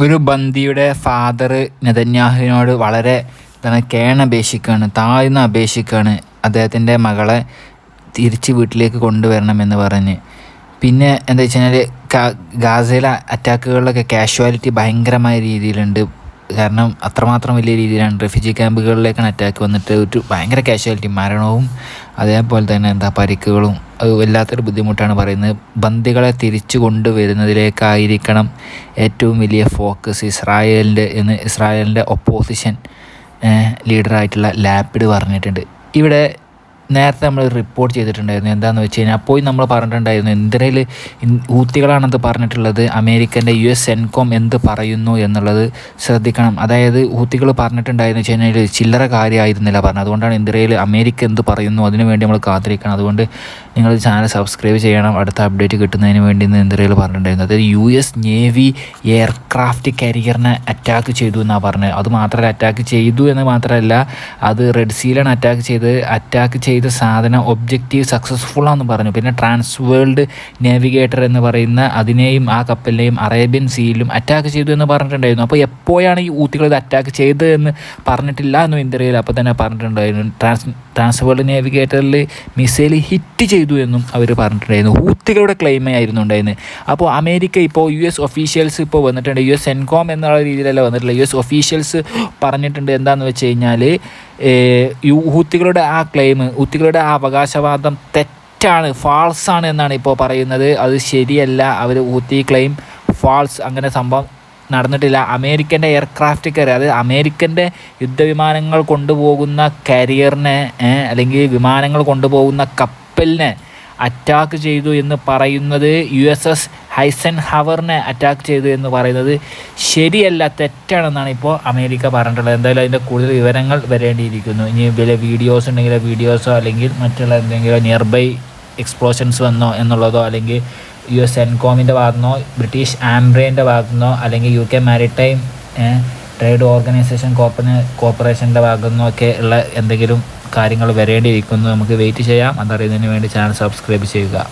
ഒരു ബന്ദിയുടെ ഫാദർ നെതന്യാഹുവിനോട് വളരെ എന്താണ് കേണപേക്ഷിക്കുകയാണ് താഴ്ന്ന് അപേക്ഷിക്കുകയാണ് അദ്ദേഹത്തിന്റെ മകളെ തിരിച്ച് വീട്ടിലേക്ക് കൊണ്ടുവരണമെന്ന് പറഞ്ഞ്. പിന്നെ എന്താ വെച്ച് കഴിഞ്ഞാൽ ഗാസയിലെ അറ്റാക്കുകളിലൊക്കെ കാഷ്വാലിറ്റി ഭയങ്കരമായ രീതിയിലുണ്ട്. കാരണം അത്രമാത്രം വലിയ രീതിയിലാണ്. റെഫ്യൂജി ക്യാമ്പുകളിലേക്കാണ് അറ്റാക്ക് വന്നിട്ട് ഒരു ഭയങ്കര കാഷ്വാലിറ്റി മരണവും അതേപോലെ തന്നെ എന്താ പരിക്കുകളും വല്ലാത്തൊരു ബുദ്ധിമുട്ടാണ് പറയുന്നത്. ബന്ദികളെ തിരിച്ചു കൊണ്ടുവരുന്നതിലേക്കായിരിക്കണം ഏറ്റവും വലിയ ഫോക്കസ് ഇസ്രായേലിന്റെ എന്ന് ഇസ്രായേലിന്റെ ഒപ്പോസിഷൻ ലീഡറായിട്ടുള്ള ലാപ്പിഡ് പറഞ്ഞിട്ടുണ്ട്. ഇവിടെ നേരത്തെ നമ്മൾ റിപ്പോർട്ട് ചെയ്തിട്ടുണ്ടായിരുന്നു. എന്താണെന്ന് വെച്ച് കഴിഞ്ഞാൽ അപ്പോൾ നമ്മൾ പറഞ്ഞിട്ടുണ്ടായിരുന്നു എന്തിനേൽ ഊത്തികളാണെന്ന് പറഞ്ഞിട്ടുള്ളത് അമേരിക്കന്റെ യു എസ് എൻകോം എന്ത് പറയുന്നു എന്നുള്ളത് ശ്രദ്ധിക്കണം. അതായത് ഊത്തികൾ പറഞ്ഞിട്ടുണ്ടായിരുന്നു വെച്ച് കഴിഞ്ഞാൽ ചില്ലറ കാര്യമായിരുന്നില്ല പറഞ്ഞത്. അതുകൊണ്ടാണ് ഇന്ത്യയിൽ അമേരിക്ക എന്ത് പറയുന്നു അതിനു വേണ്ടി നമ്മൾ കാത്തിരിക്കണം. അതുകൊണ്ട് നിങ്ങൾ ചാനൽ സബ്സ്ക്രൈബ് ചെയ്യണം. അടുത്ത അപ്ഡേറ്റ് കിട്ടുന്നതിന് വേണ്ടി ഇന്ന് ഇന്ത്യയിൽ പറഞ്ഞിട്ടുണ്ടായിരുന്നു. അതായത് യു എസ് നേവി എയർക്രാഫ്റ്റ് കരിയറിനെ അറ്റാക്ക് ചെയ്തു എന്നാണ് പറഞ്ഞത്. അത് മാത്രമല്ല അറ്റാക്ക് ചെയ്തു എന്ന് മാത്രമല്ല അത് റെഡ് സീലാണ് അറ്റാക്ക് ചെയ്ത് അറ്റാക്ക് ചെയ്ത സാധനം ഒബ്ജക്റ്റീവ് സക്സസ്ഫുൾ ആണെന്ന് പറഞ്ഞു. പിന്നെ ട്രാൻസ് വേൾഡ് നാവിഗേറ്റർ എന്ന് പറയുന്ന അതിനെയും ആ കപ്പലിനെയും അറേബ്യൻ സീയിലും അറ്റാക്ക് ചെയ്തു എന്ന് പറഞ്ഞിട്ടുണ്ടായിരുന്നു. അപ്പോൾ എപ്പോഴാണ് ഈ ഊത്തികൾ ഇത് അറ്റാക്ക് ചെയ്തതെന്ന് പറഞ്ഞിട്ടില്ല എന്നും ഇന്ത്യയിൽ അപ്പോൾ തന്നെ പറഞ്ഞിട്ടുണ്ടായിരുന്നു. ട്രാൻസ് ട്രാൻസ് വേൾഡ് നാവിഗേറ്ററിൽ മിസൈൽ ഹിറ്റ് ചെയ്തു എന്നും അവർ പറഞ്ഞിട്ടുണ്ടായിരുന്നു. ഹൂത്തികളുടെ ക്ലെയിം ആയിരുന്നു ഉണ്ടായിരുന്നത്. അപ്പോൾ അമേരിക്ക ഇപ്പോൾ യു എസ് ഒഫീഷ്യൽസ് ഇപ്പോൾ വന്നിട്ടുണ്ട്. യു എസ് എൻകോം എന്നുള്ള രീതിയിലല്ല വന്നിട്ടില്ല യു എസ് ഒഫീഷ്യൽസ് പറഞ്ഞിട്ടുണ്ട് എന്താണെന്ന് വെച്ച് കഴിഞ്ഞാൽ ഹൂത്തികളുടെ ആ ക്ലെയിം ഹൂത്തികളുടെ ആ അവകാശവാദം തെറ്റാണ് ഫാൾസാണ് എന്നാണ് ഇപ്പോൾ പറയുന്നത്. അത് ശരിയല്ല. അവർ ഹൂത്തി ക്ലെയിം ഫാൾസ് അങ്ങനെ സംഭവം നടന്നിട്ടില്ല. അമേരിക്കന്റെ എയർക്രാഫ്റ്റ് കയറി അത് അമേരിക്കന്റെ യുദ്ധവിമാനങ്ങൾ കൊണ്ടുപോകുന്ന കരിയറിനെ അല്ലെങ്കിൽ വിമാനങ്ങൾ കൊണ്ടുപോകുന്ന കപ്പലിനെ അറ്റാക്ക് ചെയ്തു എന്ന് പറയുന്നത് യു എസ് എസ് ഹൈസൻ ഹവറിനെ അറ്റാക്ക് ചെയ്തു എന്ന് പറയുന്നത് ശരിയല്ല തെറ്റാണെന്നാണ് ഇപ്പോൾ അമേരിക്ക പറഞ്ഞിട്ടുള്ളത്. എന്തായാലും അതിന്റെ കൂടുതൽ വിവരങ്ങൾ വരേണ്ടിയിരിക്കുന്നു. ഇനി വില വീഡിയോസ് ഉണ്ടെങ്കിൽ വീഡിയോസോ അല്ലെങ്കിൽ മറ്റുള്ള എന്തെങ്കിലും നിയർ ബൈ എക്സ്പ്ലോഷൻസ് വന്നോ എന്നുള്ളതോ അല്ലെങ്കിൽ യു എസ് എൻകോമിന്റെ ഭാഗത്തുനിന്നോ ബ്രിട്ടീഷ് ആംബ്രേന്റെ ഭാഗത്തുനിന്നോ അല്ലെങ്കിൽ U K maritime trade organisation കോപ്പന് കോർപ്പറേഷന്റെ ഭാഗത്തുനിന്നോ ഒക്കെ ഉള്ള എന്തെങ്കിലും കാര്യങ്ങൾ വരേണ്ടിയിരിക്കുന്നു നമുക്ക് വെയിറ്റ് ചെയ്യാം. അതറിയുന്നതിന് വേണ്ടി ചാനൽ സബ്സ്ക്രൈബ് ചെയ്യുക.